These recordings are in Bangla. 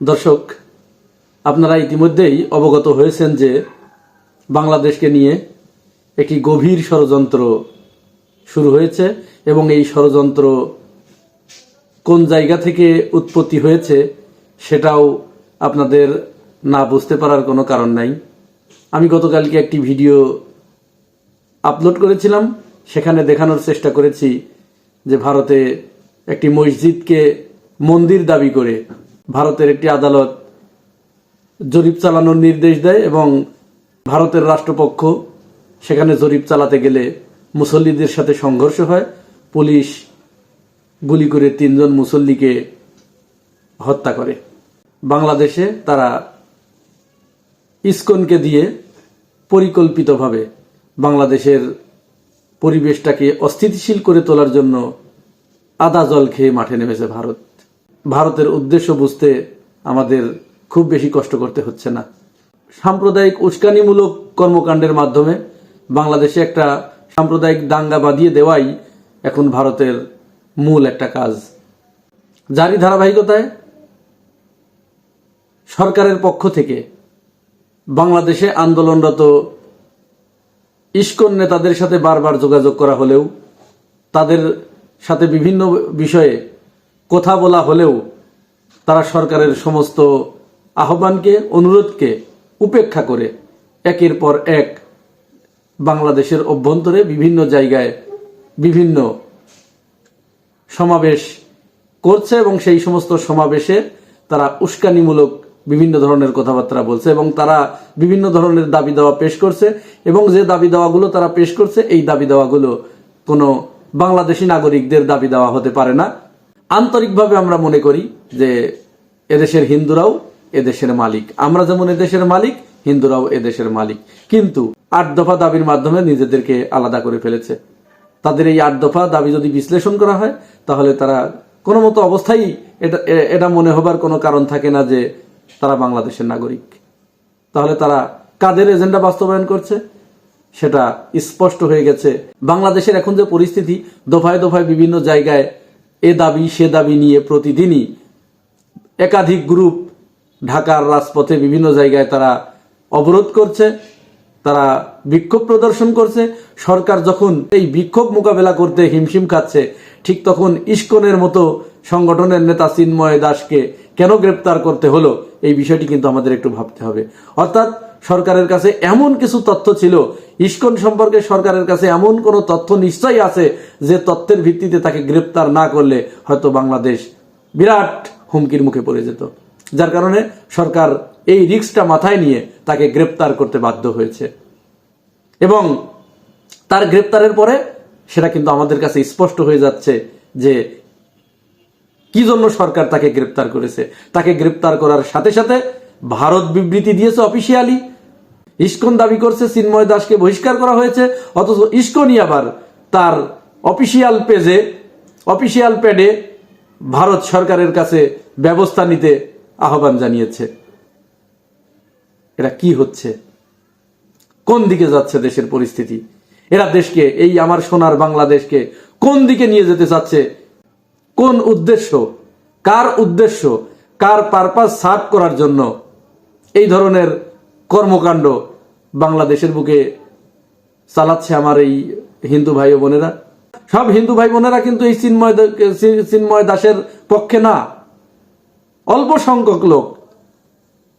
দর্শক, আপনারা ইতিমধ্যেই অবগত হয়েছেন যে বাংলাদেশকে নিয়ে একটি গভীর ষড়যন্ত্র শুরু হয়েছে এবং এই ষড়যন্ত্র কোন জায়গা থেকে উৎপত্তি হয়েছে সেটাও আপনাদের না বুঝতে পারার কোনো কারণ নাই। আমি গতকালকে একটি ভিডিও আপলোড করেছিলাম, সেখানে দেখানোর চেষ্টা করেছি যে ভারতে একটি মসজিদকে মন্দির দাবি করে ভারতের একটি আদালত জরিপ চালানোর নির্দেশ দেয় এবং ভারতের রাষ্ট্রপক্ষ সেখানে জরিপ চালাতে গেলে মুসল্লিদের সাথে সংঘর্ষ হয়। পুলিশ গুলি করে তিনজন মুসল্লিকে হত্যা করে। বাংলাদেশে তারা ইসকনকে দিয়ে পরিকল্পিতভাবে বাংলাদেশের পরিবেশটাকে অস্থিতিশীল করে তোলার জন্য আদা জল খেয়ে মাঠে নেমেছে ভারত। ভারতের উদ্দেশ্য বুঝতে আমাদের খুব বেশি কষ্ট করতে হচ্ছে না। সাম্প্রদায়িক উস্কানিমূলক কর্মকাণ্ডের মাধ্যমে বাংলাদেশে একটা সাম্প্রদায়িক দাঙ্গা বাঁধিয়ে দেওয়াই এখন ভারতের মূল একটা কাজ। যারই ধারাবাহিকতায় সরকারের পক্ষ থেকে বাংলাদেশে আন্দোলনরত ইস্কন নেতাদের সাথে বারবার যোগাযোগ করা হলেও তাদের সাথে বিভিন্ন বিষয়ে কথা বলা হলেও তারা সরকারের সমস্ত আহ্বানকে, অনুরোধকে উপেক্ষা করে একের পর এক বাংলাদেশের অভ্যন্তরে বিভিন্ন জায়গায় বিভিন্ন সমাবেশ করছে এবং সেই সমস্ত সমাবেশে তারা উস্কানিমূলক বিভিন্ন ধরনের কথাবার্তা বলছে এবং তারা বিভিন্ন ধরনের দাবি দেওয়া পেশ করছে এবং যে দাবি দেওয়াগুলো তারা পেশ করছে, এই দাবি দেওয়াগুলো কোনো বাংলাদেশি নাগরিকদের দাবি দেওয়া হতে পারে না। আন্তরিকভাবে আমরা মনে করি যে এদেশের হিন্দুরাও এদেশের মালিক। আমরা যেমন এদেশের মালিক, হিন্দুরাও এদেশের মালিক। কিন্তু আট দফা দাবির মাধ্যমে নিজেদেরকে আলাদা করে ফেলেছে। তাদের এই আট দফা দাবি যদি বিশ্লেষণ করা হয়, তাহলে তারা কোনো মতো অবস্থায় এটা এটা মনে হবার কোনো কারণ থাকে না যে তারা বাংলাদেশের নাগরিক। তাহলে তারা কাদের এজেন্ডা বাস্তবায়ন করছে? সেটা স্পষ্ট হয়ে গেছে। বাংলাদেশের এখন যে পরিস্থিতি, দফায় দফায় বিভিন্ন জায়গায় এ দাবি, সে দাবি নিয়ে প্রতিদিনই একাধিক গ্রুপ ঢাকার রাজপথে বিভিন্ন জায়গায় তারা অবরোধ করছে, তারা বিক্ষোভ প্রদর্শন করছে। সরকার যখন এই বিক্ষোভ মোকাবেলা করতে হিমশিম খাচ্ছে, ঠিক তখন ইস্কনের মতো সংগঠনের নেতা চিন্ময় দাসকে কেন গ্রেপ্তার করতে হলো, এই বিষয়টি কিন্তু আমাদের একটু ভাবতে হবে। অর্থাৎ সরকারের কাছে এমন কিছু তথ্য ছিল। ইস্কন সম্পর্কে সরকারের কাছে এমন কোনো তথ্য নিশ্চয়ই আছে যে তথ্যের ভিত্তিতে তাকে গ্রেপ্তার না করলে হয়তো বাংলাদেশ বিরাট হুমকির মুখে পড়ে যেত। যার কারণে সরকার এই রিক্সটা মাথায় নিয়ে তাকে গ্রেপ্তার করতে বাধ্য হয়েছে। এবং তার গ্রেপ্তারের পরে সেটা কিন্তু আমাদের কাছে স্পষ্ট হয়ে যাচ্ছে যে কি জন্য সরকার তাকে গ্রেপ্তার করেছে। তাকে গ্রেপ্তার করার সাথে সাথে ভারত বিবৃতি দিয়েছে অফিসিয়ালি ইস্কন দাবি করছে চিন্ময় দাসকে বহিষ্কার করা হয়েছে, অথচ ইস্কনই আবার তার অফিসিয়াল পেজে অফিসিয়াল প্যাডে ভারত সরকারের কাছে ব্যবস্থা নিতে আহ্বান জানিয়েছে। এটা কি হচ্ছে? কোন দিকে যাচ্ছে দেশের পরিস্থিতি? এরা দেশকে, এই আমার সোনার বাংলাদেশকে কোন দিকে নিয়ে যেতে চাচ্ছে? কোন উদ্দেশ্য? কার উদ্দেশ্য? কার পারপাস সার্ভ করার জন্য এই ধরনের কর্মকাণ্ড বাংলাদেশের বুকে চালাচ্ছে আমার এই হিন্দু ভাই বোনেরা। সব হিন্দু ভাই বোনেরা কিন্তু এই চিন্ময় চিন্ময় দাসের পক্ষে না। অল্প সংখ্যক লোক।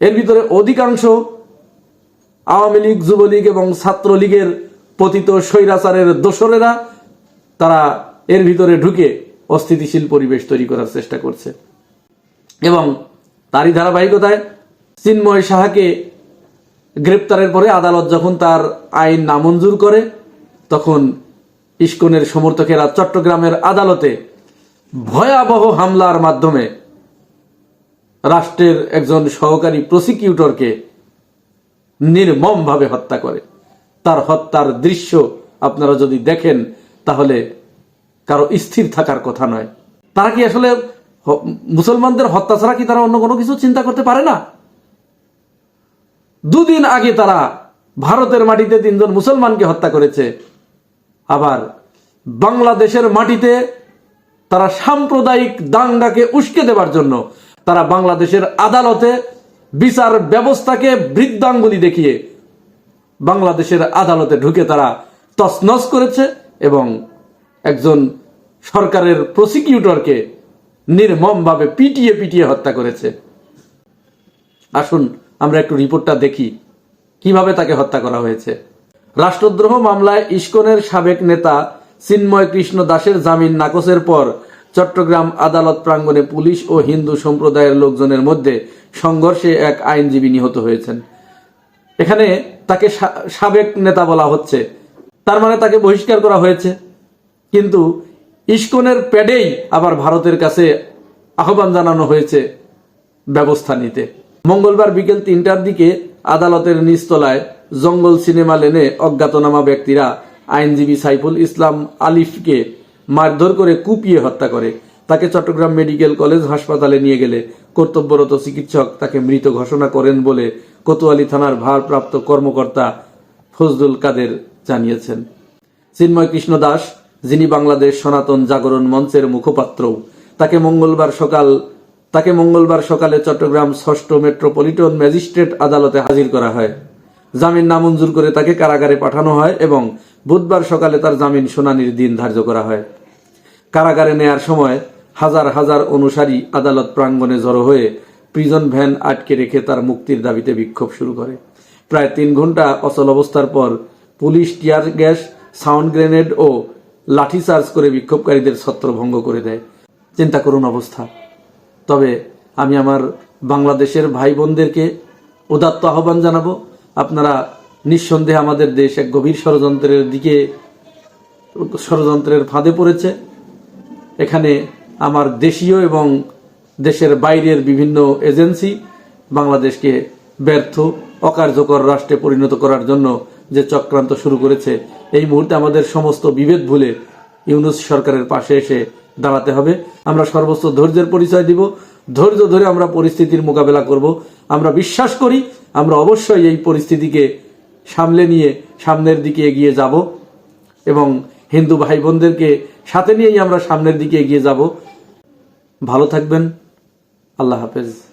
এর ভিতরে অধিকাংশ আওয়ামী লীগ, যুবলীগ এবং ছাত্রলীগের পতিত স্বৈরাচারের দোসরেরা তারা এর ভিতরে ঢুকে অস্থিতিশীল পরিবেশ তৈরি করার চেষ্টা করছে। এবং তারই ধারাবাহিকতায় চিন্ময় সাহাকে গ্রেপ্তারের পরে আদালত যখন তার আইন নামঞ্জুর করে, তখন ইস্কনের সমর্থকেরা চট্টগ্রামের আদালতে ভয়াবহ হামলার মাধ্যমে রাষ্ট্রের একজন সহকারী প্রসিকিউটরকে নির্মমভাবে হত্যা করে। তার হত্যার দৃশ্য আপনারা যদি দেখেন, তাহলে কারও স্থির থাকার কথা নয়। তারা কি আসলে মুসলমানদের হত্যা ছাড়া কি তারা অন্য কোনো কিছু চিন্তা করতে পারে না? দুদিন আগে তারা ভারতের মাটিতে তিনজন মুসলমানকে হত্যা করেছে। আবার বাংলাদেশের মাটিতে তারা সাম্প্রদায়িক দাঙ্গাকে উস্কে দেবার জন্য তারা বাংলাদেশের আদালতে বিচার ব্যবস্থাকে বৃদ্ধাঙ্গুলি দেখিয়ে বাংলাদেশের আদালতে ঢুকে তারা তছনছ করেছে এবং একজন সরকারের প্রসিকিউটরকে নির্মমভাবে পিটিয়ে পিটিয়ে হত্যা করেছে। আসুন আমরা একটু রিপোর্টটা দেখি। কীভাবে তাকে হত্যা করা হয়েছে? রাষ্ট্রদ্রোহ মামলায় ইস্কনের সাবেক নেতা চিন্ময় কৃষ্ণ দাসের জামিন নাকচের পর চট্টগ্রাম আদালত প্রাঙ্গণে পুলিশ ও হিন্দু সম্প্রদায়ের লোকজনের মধ্যে সংঘর্ষে এক আইনজীবী নিহত হয়েছেন। এখানে তাকে সাবেক নেতা বলা হচ্ছে। তার মানে তাকে বহিষ্কার করা হয়েছে। কিন্তু ইস্কনের প্যাডেই আবার ভারতের কাছে আহ্বান জানানো হয়েছে ব্যবস্থা নিতে। মঙ্গলবার বিকেল তিনটার দিকে আদালতের নিচতলায় জঙ্গল সিনেমা লেনে অজ্ঞাতনামা ব্যক্তিরা আইনজীবী সাইফুল ইসলাম আলিফকে মারধর করে কুপিয়ে হত্যা করে। তাকে চট্টগ্রাম মেডিকেল কলেজ হাসপাতালে নিয়ে গেলে কর্তব্যরত চিকিৎসক তাকে মৃত ঘোষণা করেন বলে কোতোয়ালি থানার ভারপ্রাপ্ত কর্মকর্তা ফজলুল কাদের জানিয়েছেন। চিন্ময় কৃষ্ণ দাস, যিনি বাংলাদেশ সনাতন জাগরণ মঞ্চের মুখপাত্র তাকে মঙ্গলবার সকাল তাকে মঙ্গলবার সকালে চট্টগ্রাম ষষ্ঠ মেট্রোপলিটন ম্যাজিস্ট্রেট আদালতে হাজির করা হয়। জামিন নামঞ্জুর করে তাকে কারাগারে পাঠানো হয় এবং বুধবার সকালে তার জামিন শুনানির দিন ধার্য করা হয়। কারাগারে নেয়ার সময় হাজার হাজার অনুসারী আদালত প্রাঙ্গণে জড়ো হয়ে প্রিজন ভ্যান আটকে রেখে তার মুক্তির দাবিতে বিক্ষোভ শুরু করে। প্রায় তিন ঘণ্টা অচল অবস্থার পর police tear gas, sound grenade ও লাঠিচার্জ করে বিক্ষোভকারীদের ছত্রভঙ্গ করে দেয়। চিন্তা করুন অবস্থা। তবে আমি আমার বাংলাদেশের ভাই বোনদেরকে উদাত্ত আহ্বান জানাব। আপনারা নিঃসন্দেহে আমাদের দেশ এক গভীর ষড়যন্ত্রের দিকে, ষড়যন্ত্রের ফাঁদে পড়েছে। এখানে আমার দেশীয় এবং দেশের বাইরের বিভিন্ন এজেন্সি বাংলাদেশকে ব্যর্থ, অকার্যকর রাষ্ট্রে পরিণত করার জন্য যে চক্রান্ত শুরু করেছে, এই মুহূর্তে আমাদের সমস্ত বিভেদ ভুলে ইউনুস সরকারের পাশে এসে দাঁড়াতে হবে। আমরা সর্বোচ্চ ধৈর্যের পরিচয় দিব। ধৈর্য ধরে আমরা পরিস্থিতির মোকাবেলা করব। আমরা বিশ্বাস করি, আমরা অবশ্যই এই পরিস্থিতিকে সামলে নিয়ে সামনের দিকে এগিয়ে যাব এবং হিন্দু ভাই বোনদেরকে সাথে নিয়েই আমরা সামনের দিকে এগিয়ে যাব। ভালো থাকবেন। আল্লাহ হাফেজ।